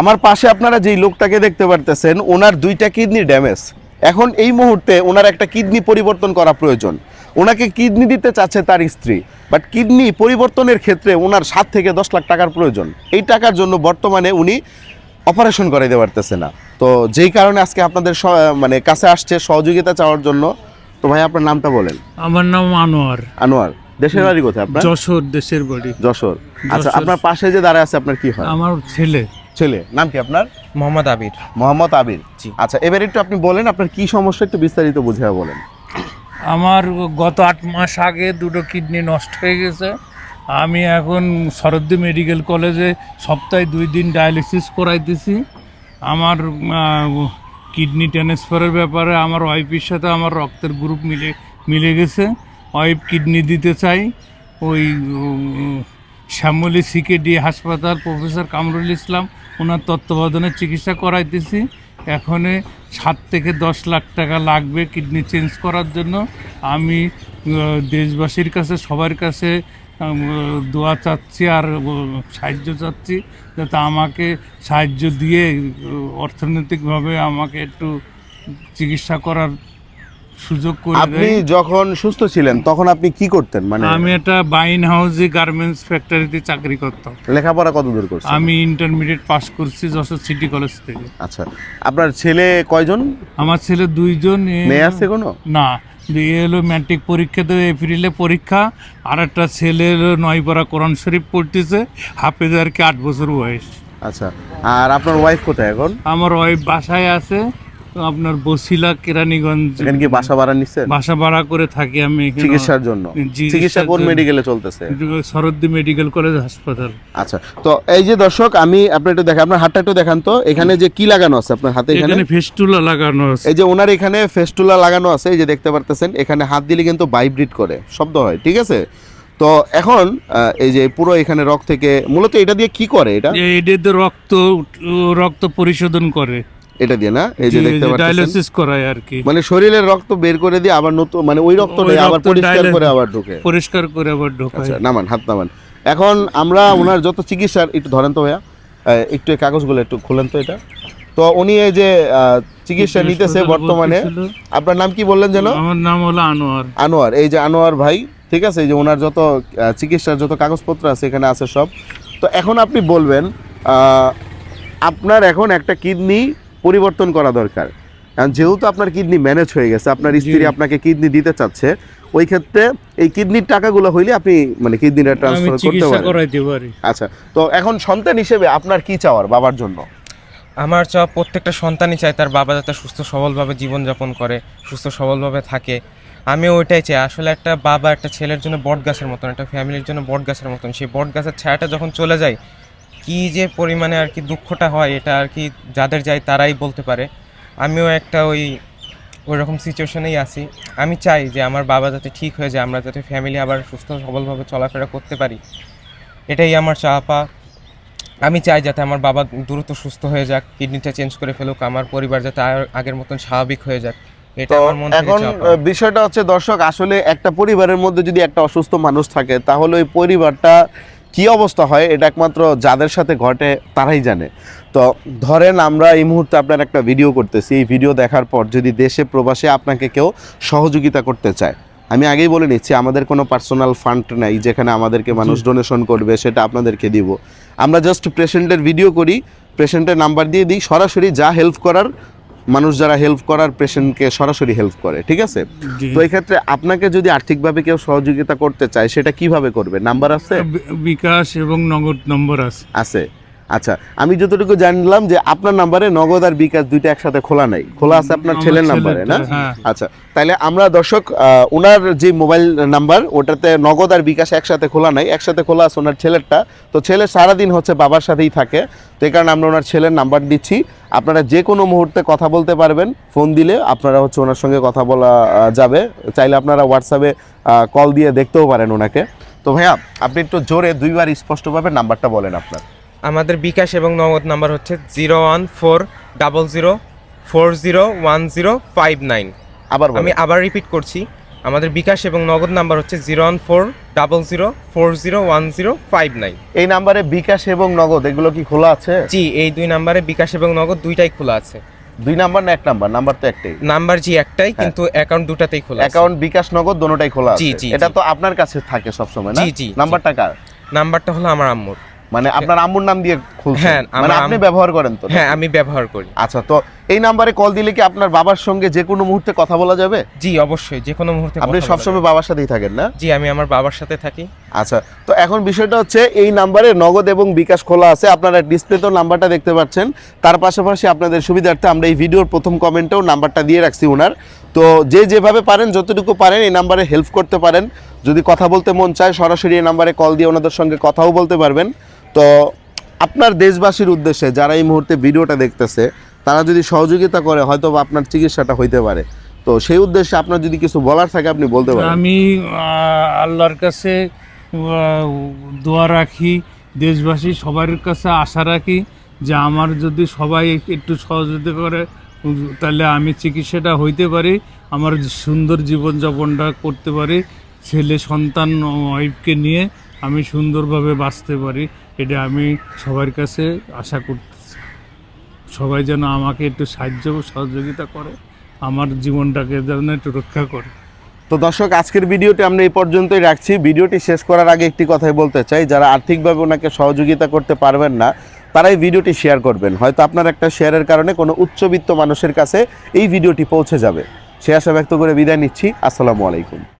আমার পাশে আপনারা যেই লোকটাকে দেখতে পারতেছেন ওনার দুইটা কিডনি ড্যামেজ। এখন এই মুহূর্তে ওনার একটা কিডনি পরিবর্তন করা প্রয়োজন। ওনাকে কিডনি দিতে চাচ্ছে তার স্ত্রী বাট কিডনি পরিবর্তনের ক্ষেত্রে ওনার সাত থেকে দশ লাখ টাকার প্রয়োজন। এই টাকার জন্য বর্তমানে উনি অপারেশন করাইতে পারতেছে না। তো যেই কারণে আজকে আপনাদের মানে কাছে আসছে সহযোগিতা চাওয়ার জন্য। তো ভাই আপনার নামটা বলেন। আমার নাম আনোয়ার। আনোয়ার দেশের বাড়ি কোথায় আপনার? যশোর দেশের বাড়ি। যশোর। আচ্ছা আপনার পাশে যে দাঁড়ায় আছে আপনার কি হয়? আমার ছেলে। ছেলে নাম কি আপনার? মোহাম্মদ আবির। মোহাম্মদ আবির। জি। আচ্ছা এবার একটু আপনি বলেন আপনার কি সমস্যা একটু বিস্তারিত বুঝিয়ে বলেন। আমার গত আট মাস আগে দুটো কিডনি নষ্ট হয়ে গেছে। আমি এখন শরদ্দি মেডিকেল কলেজে সপ্তাহে দুই দিন ডায়ালিসিস করাইতেছি। আমার কিডনি ট্রান্সফারের ব্যাপারে আমার ওয়াইফের সাথে আমার রক্তের গ্রুপ মিলে মিলে গেছে। ওয়াইফ কিডনি দিতে চাই ওই Shyamoli CKD hospital professor Kamrul Islam, ওনার তত্ত্বাবধানে চিকিৎসা করাইতেছি। এখনে সাত থেকে দশ লাখ টাকা লাগবে কিডনি চেঞ্জ করার জন্য। আমি দেশবাসীর কাছে, সবার কাছে দোয়া চাচ্ছি আর সাহায্য চাচ্ছি যাতে আমাকে সাহায্য দিয়ে, অর্থনৈতিকভাবে আমাকে একটু চিকিৎসা করার সুযোগ করে আপনি যখন সুস্থ ছিলেন তখন আপনি কি করতেন? মানে আমি একটা বাইন হাউসে গার্মেন্টস ফ্যাক্টরিতে চাকরি করতাম। লেখাপড়া কত দূর করছেন? আমি ইন্টারমিডিয়েট পাস করছি যশোর সিটি কলেজ থেকে। আচ্ছা আপনার ছেলে কয়জন? আমার ছেলে দুইজন মেয়ে আছে কোনো? না এ হলো ম্যাট্রিক পরীক্ষা দেবে এপ্রিলে পরীক্ষা আর একটা ছেলে হলো নয়পাড়া কোরআন শরীফ পড়তেছে হাফেজার কি আট বছর বয়স। আচ্ছা আর আপনার ওয়াইফ কোথায় এখন? আমার ওয়াইফ বাসায় আছে। আপনার বসিলা কেরানীগঞ্জ এখানে কি বাসা ভাড়া নিচ্ছেন বাসা ভাড়া করে থাকি আমি চিকিৎসার জন্য। চিকিৎসা কোন মেডিকেলে চলতেছে? শরদ্দি মেডিকেল কলেজ হাসপাতাল। আচ্ছা তো এই যে দর্শক আমি আপনি একটু দেখেন আপনার হাতটা একটু দেখান তো। এখানে যে কি লাগানো আছে আপনার হাতে এখানে? ফেস্টুলা লাগানো আছে। এই যে ওনার এখানে ফেস্টুলা লাগানো আছে এই যে দেখতে পারতেছেন এখানে হাত দিলে কিন্তু ভাইব্রেট করে শব্দ হয় ঠিক আছে? তো এখন এই যে পুরো এখানে রক্ত থেকে মূলত এটা দিয়ে কি করে এটা? যে রক্ত রক্ত পরিশোধন করে। এটা দিয়ে না? এই যে দেখতে পাচ্ছেন ডায়ালিসিস করায় আর কি। মানে শরীরের রক্ত বের করে দিয়ে আবার নতুন মানে ওই রক্ত ওই আবার পরিষ্কার করে আবার ঢুকে। পরিষ্কার করে আবার ঢোকায়। আচ্ছা নামান হাত নামান। এখন আমরা ওনার যত চিকিৎসার একটু ধরেন তো ভাইয়া একটু এই কাগজগুলো একটু খুলেন তো এটা। তো উনি এই যে চিকিৎসা নিতেছে বর্তমানে। আপনার নাম কি বললেন যেন? আমার নাম হলো আনোয়ার। আনোয়ার। এই যে আনোয়ার ভাই ঠিক আছে? এই যে ওনার যত চিকিৎসার যত কাগজপত্র আছে এখানে আছে সব। তো এখন আপনি বলবেন আহ, আপনার এখন একটা কিডনি পরিবর্তন করা দরকার। কারণ যেহেতু আপনার কিডনি ম্যানেজ হয়ে গেছে আপনার স্ত্রী আপনাকে কিডনি দিতে চাচ্ছে ওই ক্ষেত্রে এই কিডনির টাকাগুলো হইলে আপনি মানে কিডনিটা ট্রান্সফার করতে পারেন। আচ্ছা তো এখন সন্তান হিসেবে আপনার কি চাওয়ার বাবার জন্য? আমার চাওয়া প্রত্যেকটা সন্তানই চায় তার বাবা যাতে সুস্থ সবলভাবে জীবনযাপন করে সুস্থ সবলভাবে থাকে। আমি ওইটাই চাই আসলে একটা বাবা একটা ছেলের জন্য বট গাছের মতন একটা ফ্যামিলির জন্য বট গাছের মতন সেই বট গাছের ছায়াটা যখন চলে যায় কি যে পরিমাণে আর কি দুঃখটা হয় এটা আর কি যাদের যায় তারাই বলতে পারে। আমিও একটা ওই ওই রকম সিচুয়েশনেই আছি। আমি চাই যে আমার বাবা যাতে ঠিক হয়ে যায় আমরা যাতে ফ্যামিলি আবার সুস্থ সবলভাবে চলাফেরা করতে পারি। এটাই আমার চাপা আমি চাই যাতে আমার বাবা দ্রুত সুস্থ হয়ে যাক কিডনিটা চেঞ্জ করে ফেলুক আমার পরিবার যাতে আগের মতন স্বাভাবিক হয়ে যাক। এটা আমার মন এখন বিষয়টা হচ্ছে দর্শক আসলে একটা পরিবারের মধ্যে যদি একটা অসুস্থ মানুষ থাকে তাহলে ওই পরিবারটা কি অবস্থা হয় এটা একমাত্র যাদের সাথে ঘটে তারাই জানে। তো ধরেন আমরা এই মুহূর্তে আপনার একটা ভিডিও করতেছি এই ভিডিও দেখার পর যদি দেশে প্রবাসে আপনাকে কেউ সহযোগিতা করতে চায় আমি আগেই বলে নিচ্ছি আমাদের কোনো পার্সোনাল ফান্ড নাই যেখানে আমাদেরকে মানুষ ডোনেশন করবে সেটা আপনাদেরকে দিব। আমরা জাস্ট পেশেন্টের ভিডিও করি পেশেন্টের নাম্বার দিয়ে দিই সরাসরি যা হেল্প করার মানুষ যারা হেল্প করার পেশেন্টকে সরাসরি হেল্প করে ঠিক আছে। তো এই ক্ষেত্রে আপনাকে যদি আর্থিকভাবে কেউ সহযোগিতা করতে চায় সেটা কীভাবে করবে? নাম্বার আছে? বিকাশ এবং নগদ নম্বর আছে। আছে। আচ্ছা আমি যতটুকু জানলাম যে আপনার নাম্বারে নগদ আর বিকাশ দুইটা একসাথে খোলা নাই। খোলা আছে আপনার ছেলের নাম্বারে না? হ্যাঁ। আচ্ছা তাহলে আমরা দর্শক ওনার যে মোবাইল নাম্বার ওটাতে নগদ আর বিকাশ একসাথে খোলা নাই একসাথে খোলা আছে ওনার ছেলেরটা। তো ছেলে সারাদিন হচ্ছে বাবার সাথেই থাকে। তো এই কারণে আমরা ওনার ছেলের নাম্বার দিচ্ছি। আপনারা যে কোনো মুহূর্তে কথা বলতে পারবেন ফোন দিলে আপনারা হচ্ছে ওনার সঙ্গে কথা বলা যাবে। চাইলে আপনারা হোয়াটসঅ্যাপে কল দিয়ে দেখতেও পারেন ওনাকে। তো ভাইয়া আপনি একটু জোরে দুইবার স্পষ্টভাবে নাম্বারটা বলেন আপনার। আমাদের বিকাশ এবং নগদ নাম্বার হচ্ছে zero one four double zero four zero one zero five nine. আবার আমি আবার রিপিট করছি। আমাদের বিকাশ এবং নগদ নাম্বার হচ্ছে zero one four double zero four zero one zero five nine. এই নাম্বারে বিকাশ এবং নগদ এগুলো কি খোলা আছে? জি এই দুই নাম্বারে বিকাশ এবং নগদ দুইটাই খোলা আছে। দুই নাম্বার না এক নাম্বার? নাম্বার তো একটাই। নাম্বার জি একটাই কিন্তু অ্যাকাউন্ট দুটাতেই খোলা আছে। অ্যাকাউন্ট বিকাশ নগদ দোনোটাই খোলা আছে। জি, জি, এটা তো আপনার কাছে থাকে সব সময় না জি, জি। নাম্বারটা কার? নাম্বারটা হলো আমার আম্মুর। মানে আপনার আম্মুর নাম দিয়ে খুলছেন। হ্যাঁ, মানে আপনি ব্যবহার করেন তো হ্যাঁ আমি ব্যবহার করি। আচ্ছা তো এই নাম্বারে কল দিলে কি আপনার বাবার সঙ্গে যে কোনো মুহূর্তে কথা বলা যাবে? জি অবশ্যই যে কোনো মুহূর্তে আপনি সবসময় বাবার সাথেই থাকেন না? জি আমি আমার বাবার সাথে থাকি। আচ্ছা তো এখন বিষয়টা হচ্ছে এই নাম্বারে নগদ এবং বিকাশ খোলা আছে। আপনারা ডিসপ্লেতেও নাম্বারটা দেখতে পাচ্ছেন। তার পাশাপাশি আপনাদের সুবিধার্থে আমরা এই ভিডিওর প্রথম কমেন্টেও নাম্বারটা দিয়ে রাখছি ওনার তো যে যেভাবে পারেন যতটুকু পারেন এই নাম্বারে হেল্প করতে পারেন। যদি কথা বলতে মন চায় সরাসরি এই নাম্বারে কল দিয়ে ওনাদের সঙ্গে কথাও বলতে পারবেন। তো আপনার দেশবাসীর উদ্দেশ্যে যারা এই মুহূর্তে ভিডিওটা দেখতেছে, তারা যদি সহযোগিতা করে হয়তো বা আপনার চিকিৎসাটা হইতে পারে। তো সেই উদ্দেশ্যে আপনার যদি কিছু বলার থাকে, আপনি বলতে পারেন। আমি আল্লাহর কাছে দোয়া রাখি, দেশবাসী সবার কাছে আশা রাখি যে আমার যদি সবাই একটু সহযোগিতা করে, তাহলে আমি চিকিৎসাটা হইতে পারি, আমার সুন্দর জীবনযাপনটা করতে পারি, ছেলে সন্তান ওয়াইফকে নিয়ে আমি সুন্দরভাবে বাঁচতে পারি। এটা আমি সবার কাছে আশা করতেছি। সবাই যেন আমাকে একটু সাহায্য সহযোগিতা করে, আমার জীবনটাকে যেন একটু রক্ষা করে। তো দর্শক, আজকের ভিডিওটি আমরা এই পর্যন্তই রাখছি। ভিডিওটি শেষ করার আগে একটি কথাই বলতে চাই, যারা আর্থিকভাবে ওনাকে সহযোগিতা করতে পারবেন না, তারাই ভিডিওটি শেয়ার করবেন। হয়তো আপনার একটা শেয়ারের কারণে কোনো উচ্চবিত্ত মানুষের কাছে এই ভিডিওটি পৌঁছে যাবে। সে আশা ব্যক্ত করে বিদায় নিচ্ছি। আসসালামু আলাইকুম।